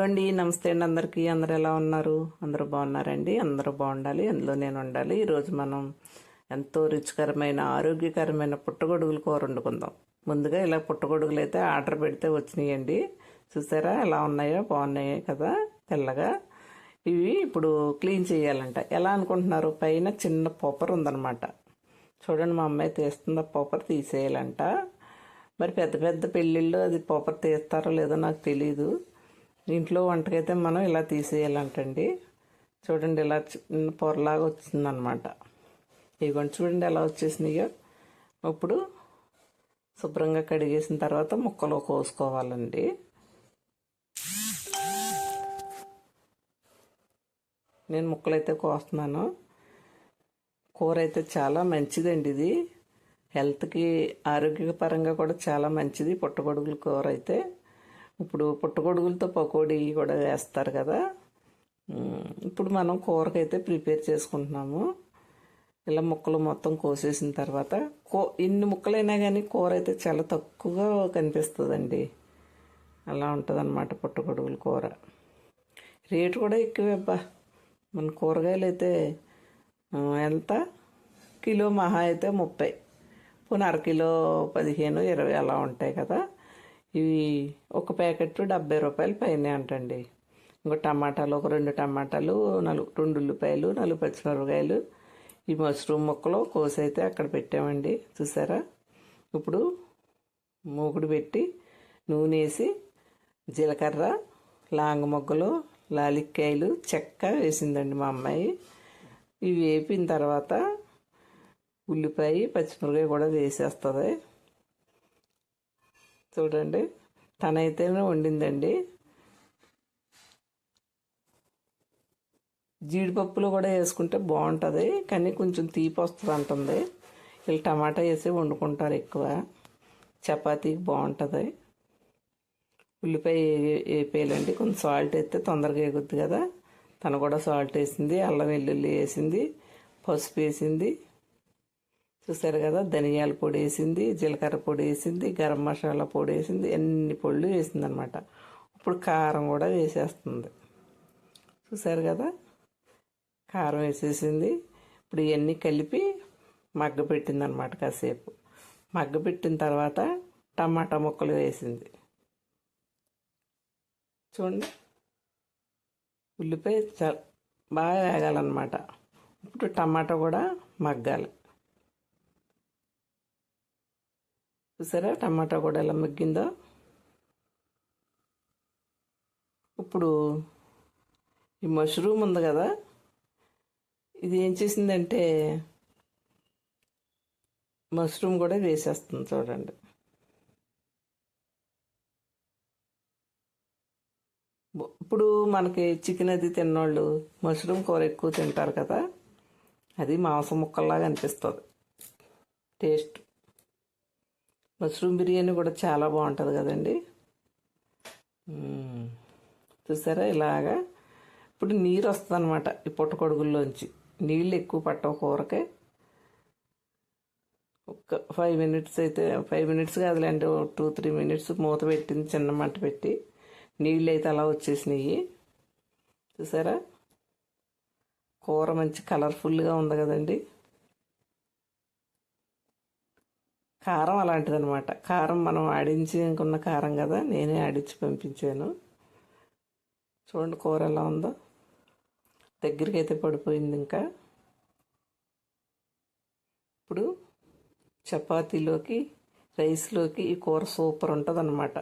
నమస్తే అండి అందరికీ. అందరు ఎలా ఉన్నారు? అందరూ బాగున్నారండి? అందరూ బాగుండాలి. అందులో నేను ఉండాలి. ఈరోజు మనం ఎంతో రుచికరమైన ఆరోగ్యకరమైన పుట్టగొడుగులు కూర వండుకుందాం. ముందుగా ఇలా పుట్టగొడుగులు అయితే ఆర్డర్ పెడితే వచ్చినాయండి. చూసారా? ఎలా ఉన్నాయో? బాగున్నాయి కదా? తెల్లగా. ఇవి ఇప్పుడు క్లీన్ చేయాలంట. ఎలా అనుకుంటున్నారు? పైన చిన్న పొప్పర్ ఉందన్నమాట. చూడండి మా అమ్మాయి తీస్తున్న పొప్పర్ తీసేయాలంట. మరి పెద్ద పెద్ద పెళ్ళిళ్ళు అది పొప్పర్ తీస్తారో లేదో నాకు తెలియదు ఇంట్లో వంటకైతే మనం ఇలా తీసేయాలంటండి. చూడండి ఇలా చిన్న పొరలాగా వచ్చిందనమాట. ఇదిగోండి చూడండి ఎలా వచ్చేసినాయో. ఇప్పుడు శుభ్రంగా కడిగేసిన తర్వాత ముక్కలు కోసుకోవాలండి. నేను ముక్కలైతే కోస్తున్నాను. కూర అయితే చాలా మంచిదండి ఇది. హెల్త్కి ఆరోగ్యపరంగా కూడా చాలా మంచిది. పుట్టగొడుగుల కూర అయితే ఇప్పుడు పుట్టగొడుగులతో పకోడీ కూడా వేస్తారు కదా. ఇప్పుడు మనం కూరకైతే ప్రిపేర్ చేసుకుంటున్నాము. ఇలా ముక్కలు మొత్తం కోసేసిన తర్వాత కో ఇన్ని ముక్కలైనా కానీ కూర అయితే చాలా తక్కువగా కనిపిస్తుందండి. అలా ఉంటుంది అనమాట పుట్టగొడుగుల కూర. రేటు కూడా ఎక్కువే అబ్బా మన కూరగాయలు అయితే ఎంత? కిలో మహా అయితే ముప్పై. పోనీ అరకిలో పదిహేను ఇరవై అలా ఉంటాయి కదా. ఇవి ఒక ప్యాకెట్ డెబ్బై రూపాయలు పైన అంటండి. ఇంకో టమాటాలు ఒక రెండు టమాటాలు నలుగు రెండు ఉల్లిపాయలు నలుగు పచ్చిమిరపకాయలు ఈ మష్రూమ్ ముక్కలు కోసి అయితే అక్కడ పెట్టామండి. చూసారా? ఇప్పుడు మూకుడు పెట్టి నూనె వేసి జీలకర్ర లాంగ మొగ్గలు లాలిక్కాయలు చెక్క వేసిందండి మా అమ్మాయి. ఇవి వేపిన తర్వాత ఉల్లిపాయ పచ్చిమిరపకాయ కూడా వేసేస్తుంది. చూడండి. తనైతేనే వండిందండి. జీడిపప్పులు కూడా వేసుకుంటే బాగుంటుంది కానీ కొంచెం తీపి వస్తుంది అంటుంది. వీళ్ళు టమాటా వేసి వండుకుంటారు ఎక్కువ. చపాతీకి బాగుంటుంది. ఉల్లిపాయ వేపేయాలండి. కొంచెం సాల్ట్ వేస్తే తొందరగా ఎగుద్ది కదా. తను కూడా సాల్ట్ వేసింది అల్లం వెల్లుల్లి వేసింది పసుపు వేసింది. చూసారు కదా? ధనియాల పొడి వేసింది జీలకర్ర పొడి వేసింది గరం మసాలా పొడి వేసింది ఎన్ని పొళ్ళు వేసింది అనమాట ఇప్పుడు కారం కూడా వేసేస్తుంది. చూసారు కదా? కారం వేసేసింది. ఇప్పుడు ఇవన్నీ కలిపి మగ్గ పెట్టింది అనమాట కాసేపు. మగ్గ పెట్టిన తర్వాత టమాటా ముక్కలు వేసింది. చూడండి. ఉల్లిపాయ బాగా వేగాలన్నమాట. ఇప్పుడు టమాటా కూడా మగ్గాలి. చూసారా? టమాటా కూడా ఎలా మగ్గిందో. ఇప్పుడు ఈ మష్రూమ్ ఉంది కదా ఇది ఏం చేసిందంటే మష్రూమ్ కూడా వేసేస్తుంది చూడండి. ఇప్పుడు మనకి చికెన్ అది తిన్నోళ్ళు మష్రూమ్ కూర ఎక్కువ తింటారు కదా అది మాంసం ముక్కల్లాగా అనిపిస్తుంది. టేస్ట్. మష్రూమ్ బిర్యానీ కూడా చాలా బాగుంటుంది కదండి. చూసారా ఇలాగా? ఇప్పుడు నీరు వస్తుంది అనమాట ఈ పుట్టకొడుగుల్లోంచి నీళ్ళు ఎక్కువ పట్టవు కూరకే. ఒక ఫైవ్ మినిట్స్ అయితే ఫైవ్ మినిట్స్ కాదులేండి టూ త్రీ మినిట్స్ మూత పెట్టింది చిన్న మంట పెట్టి. నీళ్ళు అయితే అలా వచ్చేసినాయి. చూసారా? కూర మంచి కలర్ఫుల్గా ఉంది కదండి. కారం అలాంటిదనమాట కారం మనం ఆడించి ఇంకున్న కారం కదా నేనే ఆడించి పంపించాను. చూడండి కూర ఎలా ఉందో. దగ్గరికి అయితే పడిపోయింది ఇంకా. ఇప్పుడు చపాతీలోకి రైస్లోకి ఈ కూర సూపర్ ఉంటుంది అనమాట